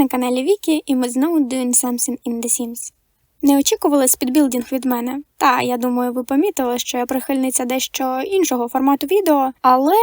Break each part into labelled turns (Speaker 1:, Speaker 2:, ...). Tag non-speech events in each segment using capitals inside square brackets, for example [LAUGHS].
Speaker 1: На каналі Вікі, і ми знову doing something in The Sims. Не очікували спідбілдинг від мене? Та, я думаю, ви помітили, що я прихильниця дещо іншого формату відео, але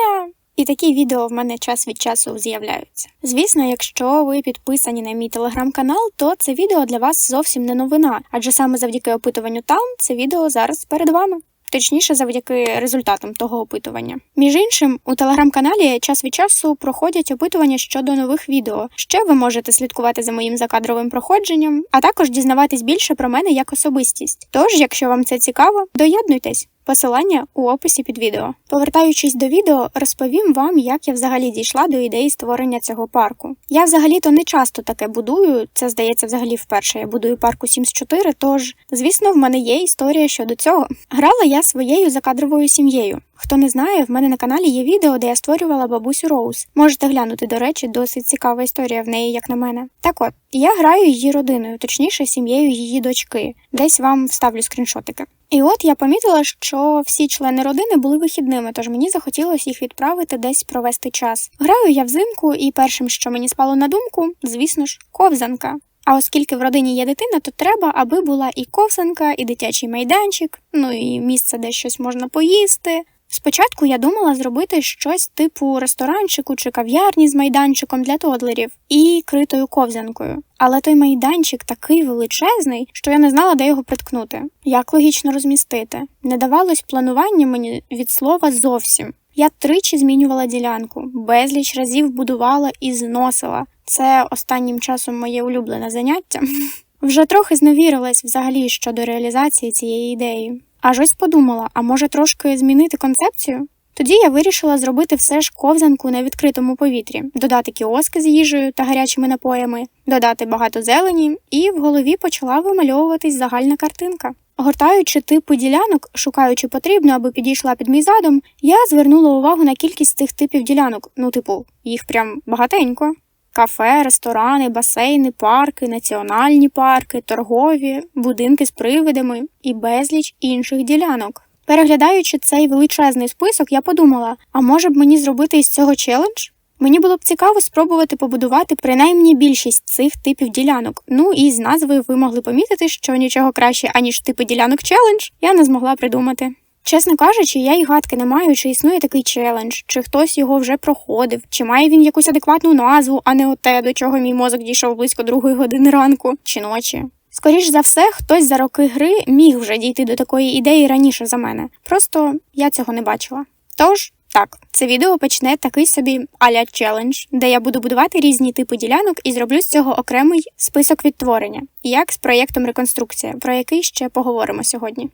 Speaker 1: і такі відео в мене час від часу з'являються. Звісно, якщо ви підписані на мій телеграм-канал, то це відео для вас зовсім не новина, адже саме завдяки опитуванню там це відео зараз перед вами. Точніше, завдяки результатам того опитування. Між іншим, у телеграм-каналі час від часу проходять опитування щодо нових відео. Ще ви можете слідкувати за моїм закадровим проходженням, а також дізнаватись більше про мене як особистість. Тож, якщо вам це цікаво, доєднуйтесь. Посилання у описі під відео. Повертаючись до відео, розповім вам, як я взагалі дійшла до ідеї створення цього парку. Я взагалі-то не часто таке будую, це здається взагалі вперше. Я будую парку Sims 4, тож, звісно, в мене є історія щодо цього. Грала я своєю закадровою сім'єю. Хто не знає, в мене на каналі є відео, де я створювала бабусю Роуз. Можете глянути, до речі, досить цікава історія в неї, як на мене. Так от, я граю її родиною, точніше, сім'єю її дочки. Десь вам вставлю скріншотики. І от я помітила, що всі члени родини були вихідними, тож мені захотілося їх відправити десь провести час. Граю я взимку, і першим, що мені спало на думку, звісно ж, ковзанка. А оскільки в родині є дитина, то треба, аби була і ковзанка, і дитячий майданчик, ну і місце, де щось можна поїсти. Спочатку я думала зробити щось типу ресторанчику чи кав'ярні з майданчиком для тодлерів і критою ковзанкою. Але той майданчик такий величезний, що я не знала, де його приткнути. Як логічно розмістити? Не давалось планування мені від слова зовсім. Я тричі змінювала ділянку, безліч разів будувала і зносила. Це останнім часом моє улюблене заняття. [LAUGHS] Вже трохи зневірилась взагалі щодо реалізації цієї ідеї. Аж ось подумала, а може трошки змінити концепцію? Тоді я вирішила зробити все ж ковзанку на відкритому повітрі, додати кіоски з їжею та гарячими напоями, додати багато зелені, і в голові почала вимальовуватись загальна картинка. Гортаючи типи ділянок, шукаючи потрібну, аби підійшла під мій задум, я звернула увагу на кількість цих типів ділянок. Ну, типу, їх прям багатенько. Кафе, ресторани, басейни, парки, національні парки, торгові, будинки з привидами і безліч інших ділянок. Переглядаючи цей величезний список, я подумала: а може б мені зробити із цього челендж? Мені було б цікаво спробувати побудувати принаймні більшість цих типів ділянок. Ну і з назвою ви могли помітити, що нічого краще, аніж типи ділянок челендж, я не змогла придумати. Чесно кажучи, я й гадки не маю, чи існує такий челендж, чи хтось його вже проходив, чи має він якусь адекватну назву, а не оте, до чого мій мозок дійшов близько другої години ранку чи ночі. Скоріш за все, хтось за роки гри міг вже дійти до такої ідеї раніше за мене. Просто я цього не бачила. Тож, так, це відео почне такий собі аля челендж, де я буду будувати різні типи ділянок і зроблю з цього окремий список відтворення, як з проєктом реконструкція, про який ще поговоримо сьогодні.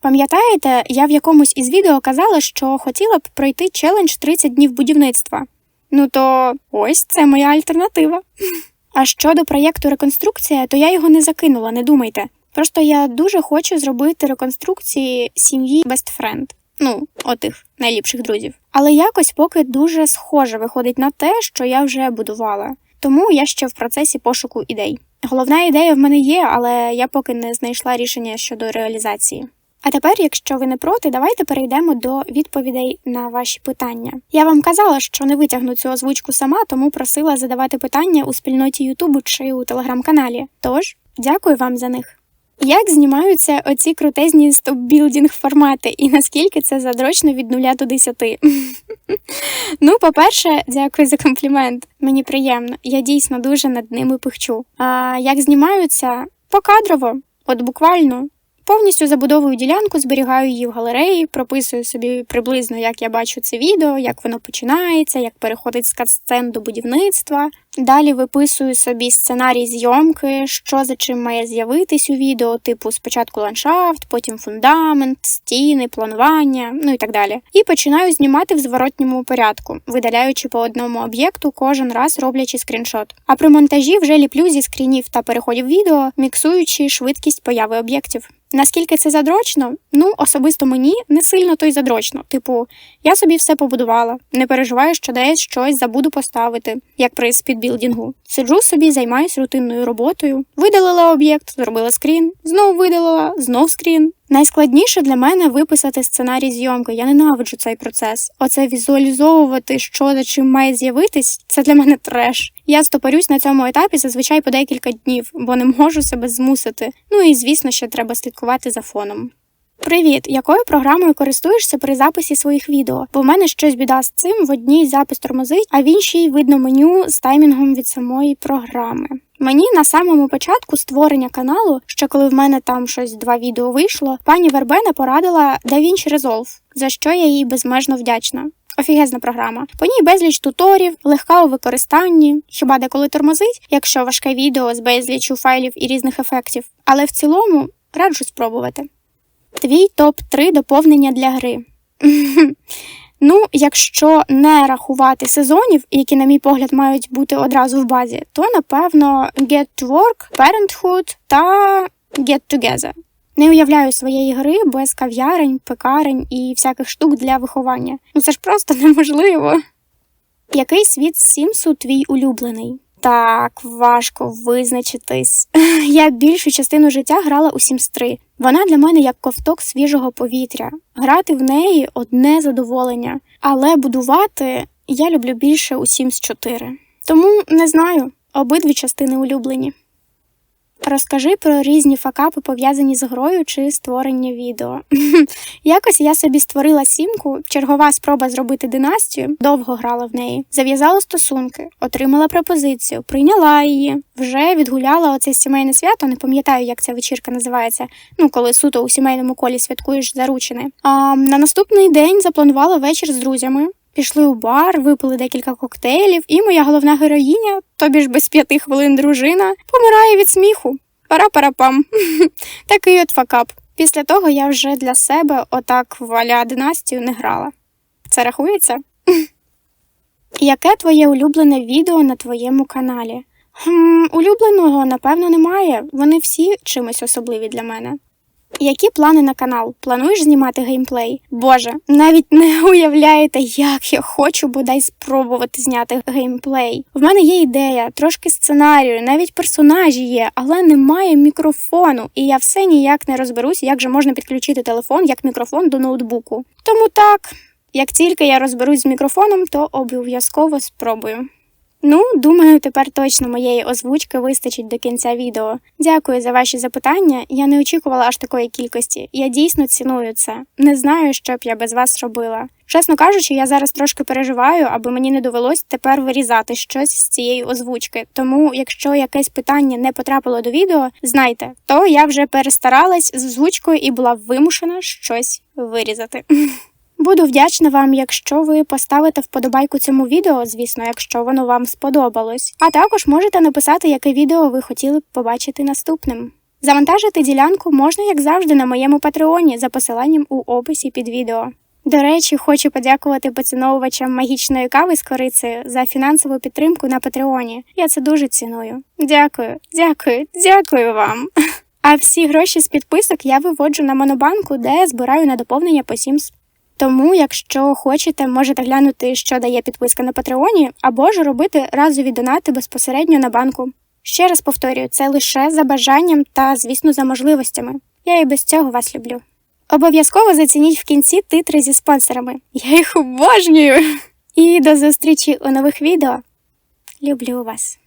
Speaker 1: Пам'ятаєте, я в якомусь із відео казала, що хотіла б пройти челендж 30 днів будівництва. Ну то ось це моя альтернатива. А щодо проєкту реконструкція, то я його не закинула, не думайте. Просто я дуже хочу зробити реконструкції сім'ї Friend. Ну, отих найліпших друзів. Але якось поки дуже схоже виходить на те, що я вже будувала. Тому я ще в процесі пошуку ідей. Головна ідея в мене є, але я поки не знайшла рішення щодо реалізації. А тепер, якщо ви не проти, давайте перейдемо до відповідей на ваші питання. Я вам казала, що не витягну цю озвучку сама, тому просила задавати питання у спільноті Ютубу чи у телеграм-каналі. Тож, дякую вам за них. Як знімаються оці крутезні стоп-білдінг формати, і наскільки це задрочно від нуля до десяти? [LAUGHS] Ну, по-перше, дякую за комплімент. Мені приємно. Я дійсно дуже над ними пихчу. А як знімаються? Покадрово, от буквально. Повністю забудовую ділянку, зберігаю її в галереї, прописую собі приблизно, як я бачу це відео, як воно починається, як переходить з катсцен до будівництва. Далі виписую собі сценарій зйомки, що за чим має з'явитись у відео, типу спочатку ландшафт, потім фундамент, стіни, планування, ну і так далі. І починаю знімати в зворотньому порядку, видаляючи по одному об'єкту, кожен раз роблячи скріншот. А при монтажі вже ліплю зі скрінів та переходів відео, міксуючи швидкість появи об'єктів. Наскільки це задрочно? Ну, особисто мені не сильно то й задрочно. Типу, я собі все побудувала, не переживаю, що десь щось забуду поставити, як при спідбілдінгу. Сиджу собі, займаюсь рутинною роботою, видалила об'єкт, зробила скрін, знову видалила, знов скрін. Найскладніше для мене виписати сценарій зйомки. Я ненавиджу цей процес. Оце візуалізовувати, що за чим має з'явитись, це для мене треш. Я стопорюсь на цьому етапі зазвичай по декілька днів, бо не можу себе змусити. Ну і звісно, ще треба слідкувати за фоном. Привіт! Якою програмою користуєшся при записі своїх відео? Бо в мене щось біда з цим, в одній запис тормозить, а в іншій видно меню з таймінгом від самої програми. Мені на самому початку створення каналу, ще коли в мене там щось два відео вийшло, пані Вербена порадила DaVinci Resolve, за що я їй безмежно вдячна. Офігезна програма. По ній безліч туторів, легка у використанні, хіба деколи тормозить, якщо важке відео з безлічу файлів і різних ефектів. Але в цілому раджу спробувати. Твій топ-3 доповнення для гри. [LAUGHS] Ну, якщо не рахувати сезонів, які, на мій погляд, мають бути одразу в базі, то напевно Get to Work, Parenthood та Get Together. Не уявляю своєї гри без кав'ярень, пекарень і всяких штук для виховання. Ну це ж просто [LAUGHS] неможливо. Який світ Сімсу твій улюблений? Так, важко визначитись. [LAUGHS] Я більшу частину життя грала у Sims 3. Вона для мене як ковток свіжого повітря. Грати в неї одне задоволення, але будувати я люблю більше у Sims 4. Тому не знаю, обидві частини улюблені. Розкажи про різні факапи, пов'язані з грою чи створення відео. [LAUGHS] Якось я собі створила сімку, чергова спроба зробити династію, довго грала в неї, зав'язала стосунки, отримала пропозицію, прийняла її, вже відгуляла оце сімейне свято. Не пам'ятаю, як ця вечірка називається. Ну, коли суто у сімейному колі святкуєш заручини. А на наступний день запланувала вечір з друзями. Пішли у бар, випили декілька коктейлів, і моя головна героїня, тобі ж без п'яти хвилин дружина, помирає від сміху. Пара-парапам. [LAUGHS] Такий от факап. Після того я вже для себе отак валя династію не грала. Це рахується? [LAUGHS] Яке твоє улюблене відео на твоєму каналі? Хм, Улюбленого, напевно, немає. Вони всі чимось особливі для мене. Які плани на канал? Плануєш знімати геймплей? Боже, навіть не [LAUGHS] уявляєте, як я хочу бодай спробувати зняти геймплей. В мене є ідея, трошки сценарію, навіть персонажі є, але немає мікрофону, і я все ніяк не розберусь, як же можна підключити телефон як мікрофон до ноутбуку. Тому так, як тільки я розберусь з мікрофоном, то обов'язково спробую. Ну, думаю, тепер точно моєї озвучки вистачить до кінця відео. Дякую за ваші запитання. Я не очікувала аж такої кількості. Я дійсно ціную це. Не знаю, що б я без вас робила. Чесно кажучи, я зараз трошки переживаю, аби мені не довелось тепер вирізати щось з цієї озвучки. Тому, якщо якесь питання не потрапило до відео, знайте, то я вже перестаралась з озвучкою і була вимушена щось вирізати. [LAUGHS] Буду вдячна вам, якщо ви поставите вподобайку цьому відео, звісно, якщо воно вам сподобалось. А також можете написати, яке відео ви хотіли б побачити наступним. Завантажити ділянку можна, як завжди, на моєму патреоні за посиланням у описі під відео. До речі, хочу подякувати поціновувачам магічної кави з корицею за фінансову підтримку на Патреоні. Я це дуже ціную. Дякую, дякую, дякую вам. [LAUGHS] А всі гроші з підписок я виводжу на монобанку, де збираю на доповнення по Sims тому, якщо хочете, можете глянути, що дає підписка на Патреоні, або ж робити разові донати безпосередньо на банку. Ще раз повторюю, це лише за бажанням та, звісно, за можливостями. Я і без цього вас люблю. Обов'язково зацініть в кінці титри зі спонсорами. Я їх обожнюю! І до зустрічі у нових відео. Люблю вас!